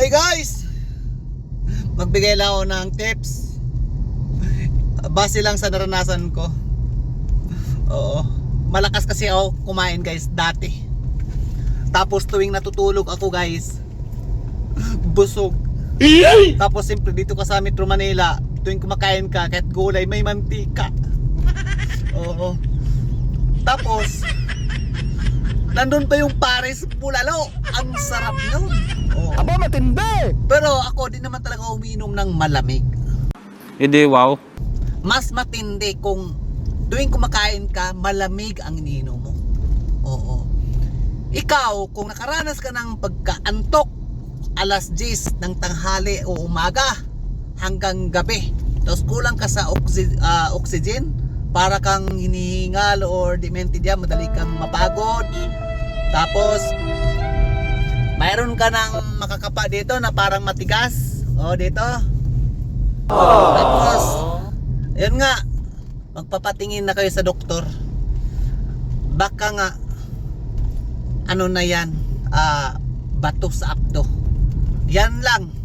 Hi guys! Magbigay lang ako ng tips. Base lang sa naranasan ko. Oo. Malakas kasi ako kumain guys dati. Tapos tuwing natutulog ako guys, busog. Tapos siyempre dito ka sa Metro Manila, tuwing kumakain ka, kahit gulay, may mantika. Oo. Tapos, nandun pa yung Paris Bulalo. Ang sarap nun. Oo. Aba, matindi! Pero ako di naman talaga umiinom ng malamig. Hindi, wow. Mas matindi kung tuwing kumakain ka, malamig ang iniinom mo. Oo. Ikaw, kung nakaranas ka ng pagkaantok alas 10 ng tanghali o umaga hanggang gabi, tapos kulang ka sa oxy- ah, oxygen, para kang hinihingal or demented yan, madali kang mapagod. Tapos, mayroon ka ng makakapa dito na parang matigas. O, dito. Tapos, yun nga, magpapatingin na kayo sa doktor. Baka nga, ano na yan, ah, bato sa apdo. Yan lang.